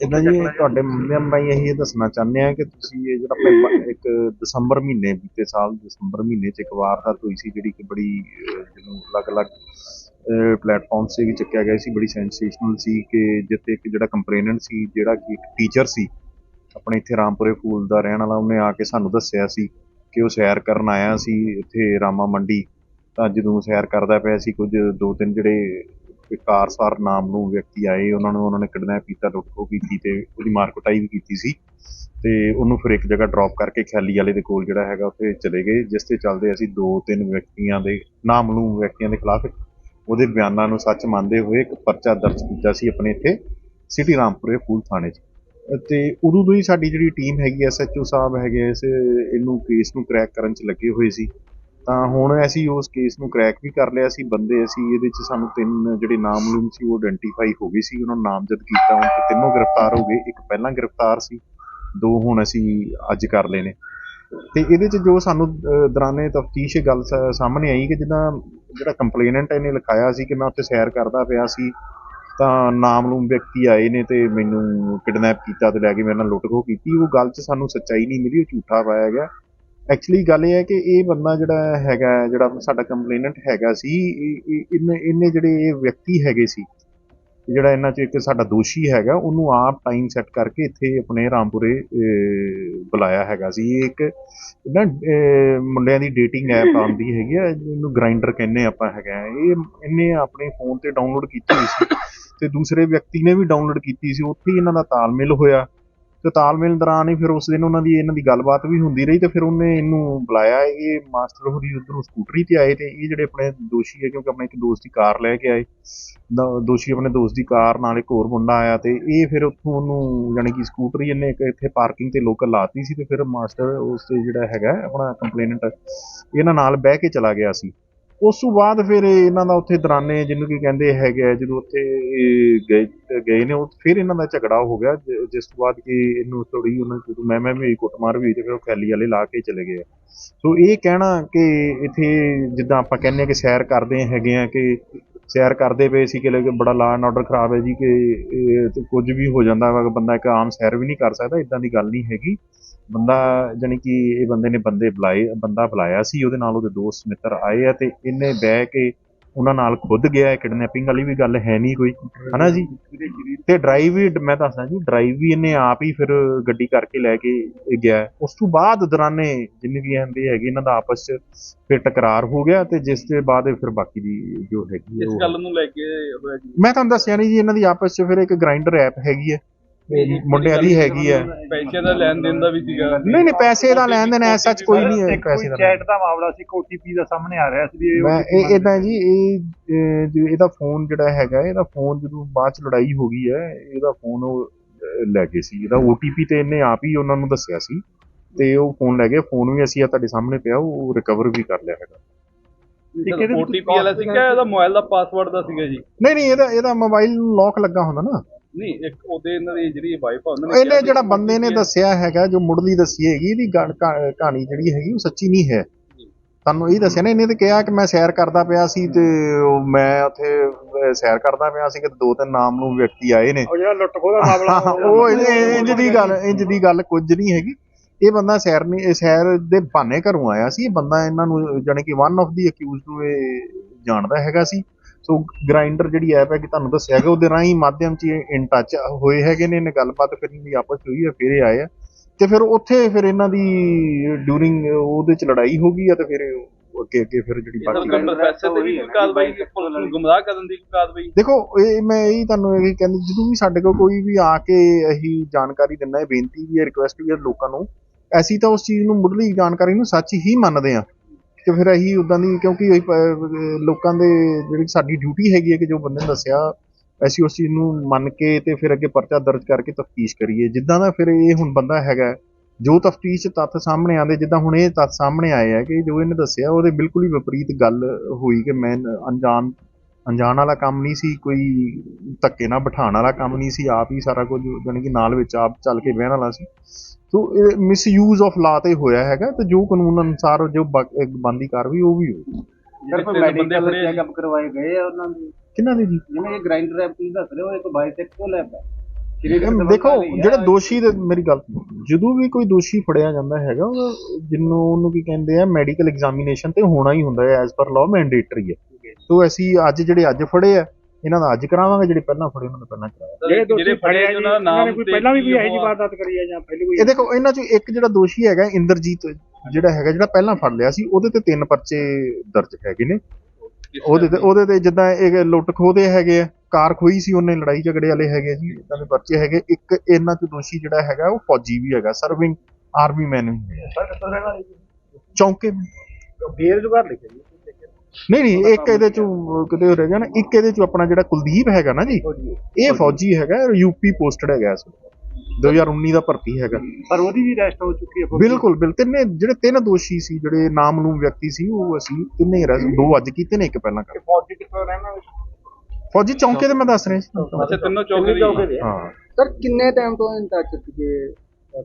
ਇਦਾਂ ਜੀ ਤੁਹਾਡੇ ਮਾਧਿਅਮ ਰਾਹੀਂ ਇਹੀ ਦੱਸਣਾ ਚਾਹੁੰਦੇ ਆ ਕਿ ਤੁਸੀਂ ਇਹ ਜਿਹੜਾ ਆਪਣੇ ਇੱਕ ਦਸੰਬਰ ਮਹੀਨੇ ਬੀਤੇ ਸਾਲ ਦਸੰਬਰ ਮਹੀਨੇ ਚ ਇੱਕ ਵਾਰਦਾਤ ਹੋਈ ਸੀ ਜਿਹੜੀ ਕਿ ਬੜੀ ਜਿਹਨੂੰ ਅਲੱਗ-ਅਲੱਗ ਪਲੇਟਫਾਰਮ ਤੇ ਵੀ ਚੱਕਿਆ ਗਿਆ ਸੀ। ਬੜੀ ਸੈਂਸੇਸ਼ਨਲ ਸੀ ਕਿ ਜਿੱਥੇ ਇੱਕ ਜਿਹੜਾ ਕੰਪਲੇਨੈਂਟ ਸੀ ਜਿਹੜਾ ਕਿ ਇੱਕ ਟੀਚਰ ਸੀ ਆਪਣੇ ਇੱਥੇ ਰਾਮਪੁਰੇ ਫੂਲ ਦਾ ਰਹਿਣ ਵਾਲਾ ਉਹਨੇ ਆ ਕੇ ਸਾਨੂੰ ਦੱਸਿਆ ਸੀ ਕਿ ਉਹ ਸੈਰ ਕਰਨ ਆਇਆ ਸੀ ਇੱਥੇ ਰਾਮਾ ਮੰਡੀ ਤਾਂ ਜਦੋਂ ਸੈਰ ਕਰਦਾ ਪਿਆ ਸੀ ਕੁਝ ਦੋ ਤਿੰਨ ਜਿਹੜੇ ਕਾਰਸਾਰ ਨਾਮ ਨੂੰ ਵਿਅਕਤੀ ਆਏ, ਉਹਨਾਂ ਨੂੰ, ਉਹਨਾਂ ਨੇ ਕਿਡਨੈਪ ਕੀਤਾ, ਲੁੱਟ ਕੀਤੀ ਤੇ ਉਹਦੀ ਮਾਰ ਕੁਟਾਈ ਵੀ ਕੀਤੀ ਸੀ। ਤੇ ਉਹਨੂੰ ਫਿਰ ਇੱਕ ਜਗ੍ਹਾ ਡ੍ਰੌਪ ਕਰਕੇ ਖਿਆਲੀ ਵਾਲੇ ਦੇ ਕੋਲ ਜਿਹੜਾ ਹੈਗਾ ਉੱਥੇ ਚਲੇ ਗਏ, ਜਿਸ ਤੇ ਚੱਲਦੇ ਅਸੀਂ ਦੋ ਤਿੰਨ ਵਿਅਕਤੀਆਂ ਦੇ ਨਾਮਲੂਮ ਵਿਅਕਤੀਆਂ ਦੇ ਖਿਲਾਫ ਉਹਦੇ ਬਿਆਨਾਂ ਨੂੰ ਸੱਚ ਮੰਨਦੇ ਹੋਏ ਇੱਕ ਪਰਚਾ ਦਰਜ ਕੀਤਾ ਸੀ ਆਪਣੇ ਇੱਥੇ, ਸਿਟੀ ਰਾਮਪੁਰੇ ਫੂਲ ਥਾਣੇ 'ਚ। ਤੇ ਉਦੋਂ ਤੋਂ ਹੀ ਸਾਡੀ ਜਿਹੜੀ ਟੀਮ ਹੈਗੀ ਐਸਐਚਓ ਸਾਹਿਬ ਹੈਗੇ ਇਸ, ਇਹਨੂੰ ਕੇਸ ਨੂੰ ਕ੍ਰੈਕ ਕਰਨ 'ਚ ਲੱਗੇ ਹੋਏ ਸੀ। ਤਾਂ ਹੁਣ ਅਸੀਂ ਉਸ ਕੇਸ ਨੂੰ ਕ੍ਰੈਕ ਵੀ ਕਰ ਲਿਆ ਸੀ ਬੰਦੇ ਅਸੀਂ ਇਹਦੇ 'ਚ ਸਾਨੂੰ ਤਿੰਨ ਜਿਹੜੇ ਨਾਮਲੂਮ ਸੀ ਉਹ ਆਇਡੈਂਟੀਫਾਈ ਹੋ ਗਏ ਸੀ ਉਹਨਾਂ ਨੂੰ ਨਾਮਜ਼ਦ ਕੀਤਾ ਹੁਣ ਤੇ ਤਿੰਨੋਂ ਗ੍ਰਿਫਤਾਰ ਹੋ ਗਏ ਇੱਕ ਪਹਿਲਾਂ ਗ੍ਰਿਫਤਾਰ ਸੀ ਦੋ ਹੁਣ ਅਸੀਂ ਅੱਜ ਕਰ ਲਏ ਨੇ। ਤੇ ਇਹਦੇ 'ਚ ਜੋ ਸਾਨੂੰ ਅਹ, ਦੌਰਾਨੇ ਤਫਤੀਸ਼ ਗੱਲ ਸ- ਸਾਹਮਣੇ ਆਈ ਕਿ ਜਿੱਦਾਂ ਜਿਹੜਾ ਕੰਪਲੇਨੈਂਟ ਇਹਨੇ ਲਿਖਾਇਆ ਸੀ ਕਿ ਮੈਂ ਉੱਥੇ ਸੈਰ ਕਰਦਾ ਪਿਆ ਸੀ ਤਾਂ ਨਾਮਲੂਮ ਵਿਅਕਤੀ ਆਏ ਨੇ ਤੇ ਮੈਨੂੰ ਕਿਡਨੈਪ ਕੀਤਾ ਤੇ ਲੈ ਕੇ ਮੇਰੇ ਨਾਲ ਲੁੱਟ-ਖੋਹ ਕੀਤੀ ਉਹ ਗੱਲ 'ਚ ਸਾਨੂੰ ਸੱਚਾਈ ਨਹੀਂ ਮਿਲੀ ਉਹ ਝੂਠਾ ਪਾਇਆ ਗਿਆ। ਐਕਚੁਅਲੀ ਗੱਲ ਇਹ ਹੈ ਕਿ ਇਹ ਬੰਦਾ ਜਿਹੜਾ ਹੈਗਾ ਜਿਹੜਾ ਸਾਡਾ ਕੰਪਲੇਨੈਂਟ ਹੈਗਾ ਸੀ ਇਹ- ਇਹ- ਇਹਨੇ ਇਹਨੇ ਜਿਹੜੇ ਇਹ ਵਿਅਕਤੀ ਹੈਗੇ ਸੀ ਜਿਹੜਾ ਇਹਨਾਂ 'ਚ ਇੱਕ ਸਾਡਾ ਦੋਸ਼ੀ ਹੈਗਾ ਉਹਨੂੰ ਆਪ ਟਾਈਮ ਸੈੱਟ ਕਰਕੇ ਇੱਥੇ ਆਪਣੇ ਰਾਮਪੁਰੇ ਬੁਲਾਇਆ ਹੈਗਾ ਸੀ। ਇਹ ਇੱਕ ਨਾ ਮੁੰਡਿਆਂ ਦੀ ਡੇਟਿੰਗ ਐਪ ਆਉਂਦੀ ਹੈਗੀ ਆ ਜਿਹਨੂੰ ਗ੍ਰਾਈਂਡਰ ਕਹਿੰਦੇ ਆਪਾਂ ਹੈਗਾ। ਇਹ ਇਹਨੇ ਆਪਣੇ ਫੋਨ ਤੇ ਡਾਊਨਲੋਡ ਕੀਤੀ ਸੀ ਤੇ ਦੂਸਰੇ ਵਿਅਕਤੀ ਨੇ ਵੀ ਡਾਊਨਲੋਡ ਕੀਤੀ ਸੀ। ਉੱਥੇ ਹੀ ਇਹਨਾਂ ਦਾ ਤਾਲਮੇਲ ਹੋਇਆ। ਤੇ ਤਾਲਮੇਲ ਦੌਰਾਨ ਹੀ ਫਿਰ ਉਸ ਦਿਨ ਉਹਨਾਂ ਦੀ ਇਹਨਾਂ ਦੀ ਗੱਲਬਾਤ ਵੀ ਹੁੰਦੀ ਰਹੀ ਤੇ ਫਿਰ ਉਹਨੇ ਇਹਨੂੰ ਬੁਲਾਇਆ ਇਹ ਮਾਸਟਰ ਹੋਰੀ ਉਧਰੋਂ ਸਕੂਟਰੀ ਤੇ ਆਏ ਤੇ ਇਹ ਜਿਹੜੇ ਆਪਣੇ ਦੋਸ਼ੀ ਹੈ ਕਿਉਂਕਿ ਆਪਣੇ ਇੱਕ ਦੋਸਤ ਦੀ ਕਾਰ ਲੈ ਕੇ ਆਏ, ਦ- ਦੋਸ਼ੀ ਆਪਣੇ ਦੋਸਤ ਦੀ ਕਾਰ ਨਾਲ ਇੱਕ ਹੋਰ ਮੁੰਡਾ ਆਇਆ ਤੇ ਇਹ ਫਿਰ ਉੱਥੋਂ ਉਹਨੂੰ ਯਾਨੀ ਕਿ ਸਕੂਟਰੀ ਇਹਨੇ ਇੱਕ ਇੱਥੇ ਪਾਰਕਿੰਗ ਤੇ ਲੋਕਲ ਲਾਤੀ ਸੀ ਤੇ ਫਿਰ ਮਾਸਟਰ ਉਸ ਤੇ ਜਿਹੜਾ ਹੈਗਾ ਆਪਣਾ ਕੰਪਲੇਨੈਂਟ ਇਹਨਾਂ ਨਾਲ ਬਹਿ ਕੇ ਚਲਾ ਗਿਆ ਸੀ। ਉਸ ਤੋਂ ਬਾਅਦ ਫਿਰ ਇਹਨਾਂ ਦਾ ਉੱਥੇ ਦਰਾਨੇ ਜਿਹਨੂੰ ਕੀ ਕਹਿੰਦੇ ਹੈਗੇ ਆ, ਜਦੋਂ ਉੱਥੇ ਗਏ ਗਏ ਨੇ ਉਹ ਫਿਰ ਇਹਨਾਂ ਦਾ ਝਗੜਾ ਹੋ ਗਿਆ ਜਿਸ ਤੋਂ ਬਾਅਦ ਕਿ ਇਹਨੂੰ ਥੋੜੀ ਉਹਨਾਂ ਜਦੋਂ ਮੈਂ ਮੈਂ ਵੀ ਕੁੱਟਮਾਰ ਵੀ ਹੋਈ ਤੇ ਫਿਰ ਉਹ ਖੈਲੀ ਵਾਲੇ ਲਾ ਕੇ ਚਲੇ ਗਏ ਸੋ ਇਹ ਕਹਿਣਾ ਕਿ ਇੱਥੇ ਜਿੱਦਾਂ ਆਪਾਂ ਕਹਿੰਦੇ ਆ ਕਿ ਸੈਰ ਕਰਦੇ ਹੈਗੇ ਆ ਕਿ ਸੈਰ ਕਰਦੇ ਪਏ ਸੀ ਕਿ ਲੈ ਕੇ ਬੜਾ ਲਾ ਐਂਡ ਆਰਡਰ ਖਰਾਬ ਹੈ ਜੀ ਕਿ ਕੁਝ ਵੀ ਹੋ ਜਾਂਦਾ ਵਾ ਬੰਦਾ ਇੱਕ ਆਮ ਸੈਰ ਵੀ ਨਹੀਂ ਕਰ ਸਕਦਾ ਇਦਾਂ ਦੀ ਗੱਲ ਨਹੀਂ ਹੈਗੀ। ਬੰਦਾ ਜਾਣੀ ਕਿ ਇਹ ਬੰਦੇ ਨੇ ਬੰਦੇ ਬੁਲਾਏ ਬੰਦਾ ਬੁਲਾਇਆ ਸੀ ਉਹਦੇ ਨਾਲ ਉਹਦੇ ਦੋਸਤ ਮਿੱਤਰ ਆਏ ਆ ਤੇ ਇਹਨੇ ਬਹਿ ਕੇ ਉਹਨਾਂ ਨਾਲ ਖੁਦ ਗਿਆ ਕਿਡਨੈਪਿੰਗ ਵਾਲੀ ਵੀ ਗੱਲ ਹੈ ਨਹੀਂ ਕੋਈ ਹਨਾ ਜੀ? ਤੇ ਡਰਾਈਵ ਵੀ ਮੈਂ ਦੱਸਦਾ ਜੀ ਡਰਾਈਵ ਵੀ ਇਹਨੇ ਆਪ ਹੀ ਫਿਰ ਗੱਡੀ ਕਰਕੇ ਲੈ ਕੇ ਗਿਆ। ਉਸ ਤੋਂ ਬਾਅਦ ਦੌਰਾਨੇ ਜਿੰਨੇ ਵੀ ਆਂਦੇ ਹੈਗੇ ਇਹਨਾਂ ਦਾ ਆਪਸ ਚ ਫਿਰ ਟਕਰਾਰ ਹੋ ਗਿਆ ਤੇ ਜਿਸ ਦੇ ਬਾਅਦ ਫਿਰ ਬਾਕੀ ਦੀ ਜੋ ਹੈਗੀ ਇਸ ਗੱਲ ਨੂੰ ਲੈ ਕੇ ਹੋਇਆ ਜੀ ਮੈਂ ਤੁਹਾਨੂੰ ਦੱਸਿਆ ਨਹੀਂ ਜੀ ਇਹਨਾਂ ਦੀ ਆਪਸ ਚ ਫਿਰ ਇੱਕ ਗ੍ਰਾਈਂਡਰ ਐਪ ਹੈਗੀ ਹੈ ਮੁੰਡਿਆਂ ਦੀ ਹੈਗੀ ਹੈ ਪੈਸੇ ਦਾ ਲੈਣ ਦੇਣ ਦਾ ਵੀ ਸੀਗਾ। ਨਹੀਂ ਨਹੀਂ ਪੈਸੇ ਦਾ ਲੈਣ ਦੇਣ ਐ ਸੱਚ ਕੋਈ ਨਹੀਂ ਹੈ। ਇੱਕ ਪੈਸੇ ਦਾ ਚੈਟ ਦਾ ਮਾਮਲਾ ਸੀ ਓਟੀਪੀ ਦਾ ਸਾਹਮਣੇ ਆ ਰਿਹਾ ਸੀ ਮੈਂ ਇਹ ਇਦਾਂ ਜੀ ਇਹ ਇਹਦਾ ਫੋਨ ਜਿਹੜਾ ਹੈਗਾ ਇਹਦਾ ਫੋਨ ਜਦੋਂ ਬਾਅਦ ਚ ਲੜਾਈ ਹੋ ਗਈ ਹੈ ਇਹਦਾ ਫੋਨ ਉਹ ਲੈ ਗਏ ਸੀ। ਇਹਦਾ OTP ਤੇ ਇਹਨੇ ਆਪ ਹੀ ਉਹਨਾਂ ਨੂੰ ਦੱਸਿਆ ਸੀ ਤੇ ਉਹ ਫੋਨ ਲੈ ਗਏ। ਫੋਨ ਵੀ ਅਸੀਂ ਆ ਤੁਹਾਡੇ ਸਾਹਮਣੇ ਪਿਆ ਉਹ ਰਿਕਵਰ ਵੀ ਕਰ ਲਿਆ ਹੈਗਾ। OTP ਵਾਲਾ ਸੀਗਾ ਇਹਦਾ ਮੋਬਾਈਲ ਦਾ ਪਾਸਵਰਡ ਦਾ ਸੀਗਾ ਜੀ? ਨਹੀਂ ਨਹੀਂ ਇਹਦਾ ਇਹਦਾ ਮੋਬਾਈਲ ਲੌਕ ਲੱਗਾ ਹੁੰਦਾ ਨਾ। ਨਹੀਂ ਇੱਕ ਉਹਦੇ ਇਹਨਾਂ ਦੀ ਜਿਹੜੀ ਵਾਈਫ ਆ ਉਹਨਾਂ ਨੇ ਇਹਨੇ ਜਿਹੜਾ ਬੰਦੇ ਨੇ ਦੱਸਿਆ ਹੈਗਾ ਜੋ ਮੁੱਢਲੀ ਦੱਸੀ ਹੈਗੀ ਇਹਦੀ ਕਹਾਣੀ ਜਿਹੜੀ ਹੈਗੀ ਉਹ ਸੱਚੀ ਨਹੀਂ ਹੈ। ਤੁਹਾਨੂੰ ਇਹ ਦੱਸਿਆ ਨਾ ਇਹਨੇ ਤੇ ਕਿਹਾ ਕਿ ਮੈਂ ਸੈਰ ਕਰਦਾ ਪਿਆ ਸੀ ਤੇ ਉਹ ਮੈਂ ਉੱਥੇ ਅਹ, ਸੈਰ ਕਰਦਾ ਪਿਆ ਸੀ ਕਿ ਦੋ ਤਿੰਨ ਨਾਮ ਨੂੰ ਵਿਅਕਤੀ ਆਏ ਨੇ। ਉਹ ਜਿਹੜਾ ਲੁੱਟ ਖੋਹ ਦਾ ਮਾਮਲਾ ਉਹ ਇੰਜ ਇੰਜ ਦੀ ਗੱਲ ਇੰਜ ਦੀ ਗੱਲ ਕੁਝ ਨਹੀਂ ਹੈਗੀ। ਇਹ ਬੰਦਾ ਸੈਰ ਨਹੀਂ ਇਹ ਸੈਰ ਦੇ ਬਹਾਨੇ ਘਰੋਂ ਆਇਆ ਸੀ। ਇਹ ਬੰਦਾ ਇਹਨਾਂ ਨੂੰ ਜਾਣੀ ਕਿ ਵਨ ਆਫ ਦੀ ਅਕਿਊਜ਼ਡ ਨੂੰ ਇਹ ਜਾਣਦਾ ਹੈਗਾ ਸੀ। ਸੋ ਗ੍ਰਾਈਂਡਰ ਜਿਹੜੀ ਐਪ ਹੈ ਕਿ ਤੁਹਾਨੂੰ ਦੱਸਿਆ ਗਿਆ ਉਹਦੇ ਰਾਹੀਂ ਮਾਧਿਅਮ ਚ ਇਨ ਟੱਚ ਹੋਏ ਹੈਗੇ ਨੇ ਇਹਨੇ ਗੱਲਬਾਤ ਕਰੀ ਵੀ ਆਪਸ ਚ ਹੋਈ ਹੈ ਫਿਰ ਇਹ ਆਏ ਆ। ਤੇ ਫਿਰ ਉੱਥੇ ਫਿਰ ਇਹਨਾਂ ਦੀ ਡਿਊਰਿੰਗ ਉਹਦੇ ਚ ਲੜਾਈ ਹੋ ਗਈ ਆ ਤੇ ਫਿਰ ਅੱਗੇ ਅੱਗੇ ਫਿਰ ਜਿਹੜੀ ਬਾਕੀ ਪੈਸੇ ਦੇ ਵੀ ਕਾਰਵਾਈ ਗੁੰਮਰਾਹ ਕਰਨ ਦੀ ਕਾਰਵਾਈ? ਦੇਖੋ ਇਹ ਮੈਂ ਇਹੀ ਤੁਹਾਨੂੰ ਇਹ ਕਹਿੰਦੀ ਜਦੋਂ ਵੀ ਸਾਡੇ ਕੋਲ ਕੋਈ ਵੀ ਆ ਕੇ ਇਹੀ ਜਾਣਕਾਰੀ ਦਿੰਦਾ ਹੈ ਬੇਨਤੀ ਵੀ ਹੈ ਰਿਕੁਐਸਟ ਵੀ ਹੈ ਲੋਕਾਂ ਨੂੰ ਅਸੀਂ ਤਾਂ ਉਸ ਚੀਜ਼ ਨੂੰ ਮੁੱਢਲੀ ਜਾਣਕਾਰੀ ਨੂੰ ਸੱਚ ਹੀ ਮੰਨਦੇ ਆ ਤੇ ਫਿਰ ਅਸੀਂ ਉਦਾਂ ਦੀ ਕਿਉਂਕਿ ਅਸੀਂ ਪ- ਲੋਕਾਂ ਦੇ ਜਿਹੜੀ ਸਾਡੀ ਡਿਊਟੀ ਹੈਗੀ ਹੈ ਕਿ ਜੋ ਬੰਦੇ ਨੇ ਦੱਸਿਆ ਅਸੀਂ ਉਸ ਚੀਜ਼ ਨੂੰ ਮੰਨ ਕੇ ਤੇ ਫਿਰ ਅੱਗੇ ਪਰਚਾ ਦਰਜ ਕਰਕੇ ਤਫਤੀਸ਼ ਕਰੀਏ। ਜਿੱਦਾਂ ਦਾ ਫਿਰ ਇਹ ਹੁਣ ਬੰਦਾ ਹੈਗਾ ਹੈ, ਜੋ ਤਫਤੀਸ਼ ਤੱਥ ਸਾਹਮਣੇ ਆਉਂਦੇ ਜਿੱਦਾਂ ਹੁਣ ਇਹ ਤੱਥ ਸਾਹਮਣੇ ਆਏ ਹੈ ਕਿ ਜੋ ਇਹਨੇ ਦੱਸਿਆ ਉਹਦੇ ਬਿਲਕੁਲ ਹੀ ਵਿਪਰੀਤ ਗੱਲ ਹੋਈ ਕਿ ਮੈਂ ਅਣਜਾਣ ਅਣਜਾਣ ਵਾਲਾ ਕੰਮ ਨਹੀਂ ਸੀ ਕੋਈ ਧੱਕੇ ਨਾਲ ਬਿਠਾਉਣ ਵਾਲਾ ਕੰਮ ਨਹੀਂ ਸੀ ਆਪ ਹੀ ਸਾਰਾ ਕੁਝ ਜਾਣੀ ਕਿ ਨਾਲ ਵਿੱਚ ਆਪ ਚੱਲ ਕੇ ਬਹਿਣ ਵਾਲਾ ਸੀ। ਸੋ ਇਹ ਮਿਸਯੂਜ਼ ਆਫ ਲਾ ਤੇ ਹੋਇਆ ਹੈਗਾ ਤੇ ਜੋ ਕਾਨੂੰਨ ਅਨੁਸਾਰ ਜੋ ਬੰਦੀ ਕਾਰਵਾਈ ਉਹ ਵੀ ਹੋਈ। ਸਰ ਕੋਈ ਜਿਹੜੇ ਬੰਦੇ ਮੈਡੀਕਲ ਫੜੇ ਆ ਜੀ, ਚੈੱਕਅਪ ਕਰਵਾਏ ਗਏ ਆ ਉਹਨਾਂ ਦੇ। ਕਿਹਨਾਂ ਦੇ ਜੀ? ਜਿਵੇਂ ਇਹ ਗ੍ਰਾਈਂਡਰ ਐਪ ਤੁਸੀਂ ਦੱਸ ਰਹੇ ਹੋ ਇਹ ਕੋਈ ਦੇਖੋ ਜਿਹੜੇ ਦੋਸ਼ੀ ਦੇ ਮੇਰੀ ਗੱਲ ਸੁਣੋ, ਜਦੋਂ ਵੀ ਕੋਈ ਦੋਸ਼ੀ ਫੜਿਆ ਜਾਂਦਾ ਹੈਗਾ ਉਹ ਜਿਹਨੂੰ ਉਹਨੂੰ ਕੀ ਕਹਿੰਦੇ ਆ ਮੈਡੀਕਲ ਐਗਜ਼ਾਮੀਨੇਸ਼ਨ ਤੇ ਹੋਣਾ ਹੀ ਹੁੰਦਾ ਹੈ ਐਜ਼ ਪਰ ਲਾਅ ਮੈਂਡੇਟਰੀ ਹੈ। ਸੋ ਅਸੀਂ ਅੱਜ ਜਿਹੜੇ ਅੱਜ ਫੜੇ ਆ ਇਹਨਾਂ ਦਾ ਅੱਜ ਕਰਾਵਾਂਗੇ ਜਿਹੜੇ ਪਹਿਲਾਂ ਫੜੇ ਉਹਨਾਂ ਦਾ ਪਹਿਲਾਂ ਕਰਾਵਾਂਗੇ ਜਿਹੜੇ ਫੜੇ ਜੀ ਉਹਨਾਂ ਦਾ ਨਾਮ ਨੇ ਕੋਈ ਪਹਿਲਾਂ ਵੀ ਕੋਈ ਇਹੋ ਜਿਹੀ। ਵਾਰਦਾਤ ਕਰੀ ਹੈ ਜਾਂ ਪਹਿਲੇ ਕੋਈ ਇਹ ਦੇਖੋ ਇਹਨਾਂ ਚੋਂ ਇੱਕ ਜਿਹੜਾ ਦੋਸ਼ੀ ਹੈਗਾ ਇੰਦਰਜੀਤ ਜਿਹੜਾ ਹੈਗਾ ਜਿਹੜਾ ਪਹਿਲਾਂ ਫੜ ਲਿਆ ਸੀ ਉਹਦੇ ਤੇ ਤਿੰਨ ਪਰਚੇ ਦਰਜ ਹੈਗੇ ਨੇ। ਉਹਦੇ ਤੇ ਉਹਦੇ ਤੇ ਜਿੱਦਾਂ ਇਹ ਲੁੱਟ ਖੋਹ ਦੇ ਹੈਗੇ ਆ ਕਾਰ ਖੋਈ ਸੀ ਉਹਨੇ ਲੜਾਈ ਝਗੜੇ ਵਾਲੇ ਹੈਗੇ ਸੀ ਇਦਾਂ ਦੇ ਪਰਚੇ ਹੈਗੇ। ਇੱਕ ਇਹਨਾਂ ਚ ਦੋਸ਼ੀ ਜਿਹੜਾ ਹੈਗਾ ਉਹ ਫੌਜੀ ਵੀ ਹੈਗਾ ਸਰਵਿੰਗ ਆਰਮੀ ਮੈਨ ਵੀ ਹੈਗਾ। ਚੌਂਕੇ। ਬੇਰੁਜ਼ਗਾਰ ਲਿਖਿਆ ਜੀ। ਨਹੀਂ ਨਹੀਂ ਇੱਕ ਇਹਦੇ ਚ ਕਿਤੇ ਹੋ ਰਿਹਾ ਨਾ ਇੱਕ ਇਹਦੇ ਚ ਆਪਣਾ ਜਿਹੜਾ ਕੁਲਦੀਪ ਹੈਗਾ ਨਾ ਜੀ ਇਹ ਫੌਜੀ ਹੈਗਾ ਯੂਪੀ ਪੋਸਟਡ ਹੈਗਾ ਇਸ ਵੇਲੇ। 2019 ਦਾ ਭਰਤੀ ਹੈਗਾ। ਪਰ ਉਹਦੀ ਵੀ ਅਰੈਸਟ ਹੋ ਚੁੱਕੀ ਹੈ ਬਿਲਕੁਲ ਬਿਲਕੁਲ। ਤਿੰਨੇ ਜਿਹੜੇ ਤਿੰਨ ਦੋਸ਼ੀ ਸੀ ਜਿਹੜੇ ਨਾਮਲੂਮ ਵਿਅਕਤੀ ਸੀ ਉਹ ਅਸੀਂ ਤਿੰਨੇ arrest- ਦੋ ਅੱਜ ਕੀਤੇ ਨੇ ਇੱਕ ਪਹਿਲਾਂ ਕਰ ਫੌਜੀ ਕਿੱਥੋਂ ਰਹਿਣਾ ਫੌਜੀ ਚੌਂਕੇ ਤੇ ਮੈਂ ਦੱਸ ਰਿਹਾ ਸੀ ਅੱਛਾ ਤਿੰਨੋਂ ਚੌਕੇ ਦੀ ਹਾਂ ਸਰ ਕਿੰਨੇ ਟਾਈਮ ਤੋਂ ਇਨ ਟੱਚ ਸੀਗੇ ਦਾ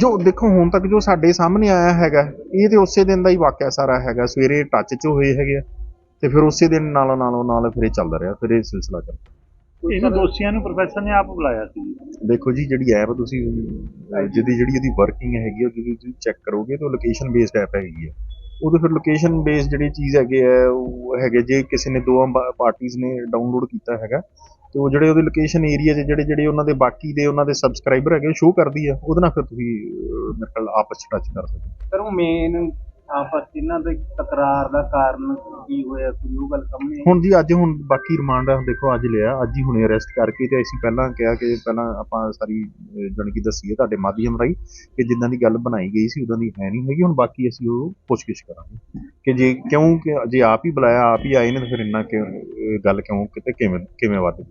ਜੋ ਦੇਖੋ ਹੁਣ ਤੱਕ ਜੋ ਸਾਡੇ ਸਾਹਮਣੇ ਆਇਆ ਹੈਗਾ ਇਹ ਤੇ ਉਸੇ ਦਿਨ ਦਾ ਹੀ ਵਾਕਿਆ ਸਾਰਾ ਹੈਗਾ। ਸਵੇਰੇ ਟੱਚ 'ਚ ਹੋਏ ਹੈਗੇ ਆ ਤੇ ਫਿਰ ਉਸੇ ਦਿਨ ਨਾਲੋਂ ਨਾਲੋਂ ਨਾਲ ਫਿਰ ਇਹ ਚੱਲਦਾ ਰਿਹਾ ਫਿਰ ਇਹ ਸਿਲਸਿਲਾ ਚੱਲ ਇਹਨਾਂ ਦੋਸ਼ੀਆਂ ਨੂੰ ਪ੍ਰੋਫੈਸਰ ਨੇ ਆਪ ਬੁਲਾਇਆ ਸੀ। ਦੇਖੋ ਜੀ ਜਿਹੜੀ ਐਪ ਤੁਸੀਂ ਅਹ, ਜਿਹਦੀ ਜਿਹੜੀ ਉਹਦੀ ਵਰਕਿੰਗ ਹੈਗੀ ਆ, ਉਹ ਜਦੋਂ ਤੁਸੀਂ ਚੈੱਕ ਕਰੋਗੇ ਤਾਂ ਲੋਕੇਸ਼ਨ ਬੇਸਡ ਐਪ ਹੈਗੀ ਹੈ ਉਹਦੇ ਫਿਰ ਲੋਕੇਸ਼ਨ ਬੇਸਡ ਜਿਹੜੀ ਚੀਜ਼ ਹੈਗੇ ਆ ਉਹ ਹੈਗੇ ਜੇ ਕਿਸੇ ਨੇ ਦੋ ਪਾਰਟੀਆਂ ਨੇ ਡਾਊਨਲੋਡ ਕੀਤਾ ਹੈਗਾ ਤੇ ਉਹ ਜਿਹੜੇ ਉਹਦੇ ਲੋਕੇਸ਼ਨ ਏਰੀਆ 'ਚ ਜਿਹੜੇ ਜਿਹੜੇ ਉਹਨਾਂ ਦੇ ਬਾਕੀ ਦੇ ਉਹਨਾਂ ਦੇ ਸਬਸਕ੍ਰਾਈਬਰ ਹੈਗੇ ਸ਼ੋ ਕਰਦੀ ਆ ਉਹਦੇ ਨਾਲ ਫਿਰ ਤੁਸੀਂ ਮੇਰੇ ਖਿਆਲ ਆਪਸ 'ਚ ਟੱਚ ਕਰ ਸਕਦੇ। ਸਰ ਉਹ ਮੇਨ ਆਪਸ ਇਹਨਾਂ ਦੇ ਤਕਰਾਰ ਦਾ ਕਾਰਨ ਕੀ ਹੋਇਆ ਕੋਈ ਉਹ ਗੱਲ ਸਾਹਮਣੇ? ਹੁਣ ਜੀ ਅੱਜ ਹੁਣ ਬਾਕੀ ਰਿਮਾਂਡ ਆ ਦੇਖੋ ਅੱਜ ਲਿਆ ਅੱਜ ਹੀ ਹੁਣੇ ਅਰੈਸਟ ਕਰਕੇ ਤੇ ਅਸੀਂ ਪਹਿਲਾਂ ਕਿਹਾ ਕਿ ਪਹਿਲਾਂ ਆਪਾਂ ਸਾਰੀ ਜਾਣੀ ਕਿ ਦੱਸੀ ਹੈ ਤੁਹਾਡੇ ਮਾਧਿਅਮ ਰਾਹੀਂ ਕਿ ਜਿੱਦਾਂ ਦੀ ਗੱਲ ਬਣਾਈ ਗਈ ਸੀ ਉਦਾਂ ਦੀ ਹੈ ਨਹੀਂ ਹੈਗੀ ਹੁਣ ਬਾਕੀ ਅਸੀਂ ਉਹ ਪੁੱਛਗਿੱਛ ਕਰਾਂਗੇ ਕਿ ਜੇ ਕਿਉਂ ਕਿ ਜੇ ਆਪ ਹੀ ਬੁਲਾਇਆ ਆਪ ਹੀ ਆਏ ਨੇ ਤਾਂ ਫਿਰ ਇੰਨਾ ਕਿ ਇਹ ਗੱਲ ਕਿਉਂ ਕਿਤੇ ਕਿਵੇਂ ਕਿਵੇਂ ਵੱਧ ਗਈ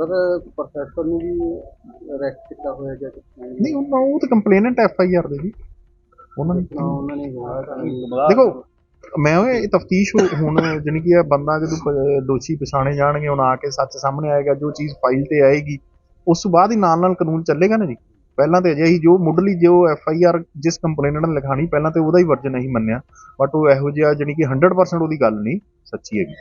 ਸਰ ਪ੍ਰੋਫੈਸਰ ਨੂੰ ਵੀ ਅਰੈਸਟ ਕੀਤਾ ਹੋਇਆ ਜਾਂ ਕਿਸ ਤਰ੍ਹਾਂ ਨਹੀਂ ਉਹਨਾਂ ਉਹ ਤਾਂ ਕੰਪਲੇਨੈਂਟ ਐਫ ਆਈ ਆਰ ਦੇ ਜੀ। ਉਹਨਾਂ ਨੇ ਉਹਨਾਂ ਨੇ ਗਵਾਹ ਦੇਖੋ ਮੈਂ ਉਹ ਇਹ ਤਫਤੀਸ਼ ਹੁਣ ਜਾਣੀ ਕਿ ਇਹ ਬੰਦਾ ਜਦੋਂ ਪ- ਦੋਸ਼ੀ ਪਛਾਣੇ ਜਾਣਗੇ ਹੁਣ ਆ ਕੇ ਸੱਚ ਸਾਹਮਣੇ ਆਏਗਾ ਜੋ ਚੀਜ਼ ਫਾਈਲ ਤੇ ਆਏਗੀ ਉਸ ਤੋਂ ਬਾਅਦ ਹੀ ਨਾਲ ਨਾਲ ਕਾਨੂੰਨ ਚੱਲੇਗਾ ਨਾ ਜੀ। ਪਹਿਲਾਂ ਤੇ ਅਜੇ ਹੀ ਜੋ ਮੁੱਢਲੀ ਜੋ ਐਫ ਆਈ ਆਰ ਜਿਸ ਕੰਪਲੇਨਟ ਨੇ ਲਿਖਾਣੀ ਪਹਿਲਾਂ ਤੇ ਉਹਦਾ ਹੀ ਵਰਜਨ ਨਹੀਂ ਮੰਨਿਆ। ਬਟ ਉਹ ਇਹੋ ਜਿਹਾ ਜਾਣੀ ਕਿ 100% ਉਹਦੀ ਗੱਲ ਨਹੀਂ ਸੱਚੀ ਹੈਗੀ।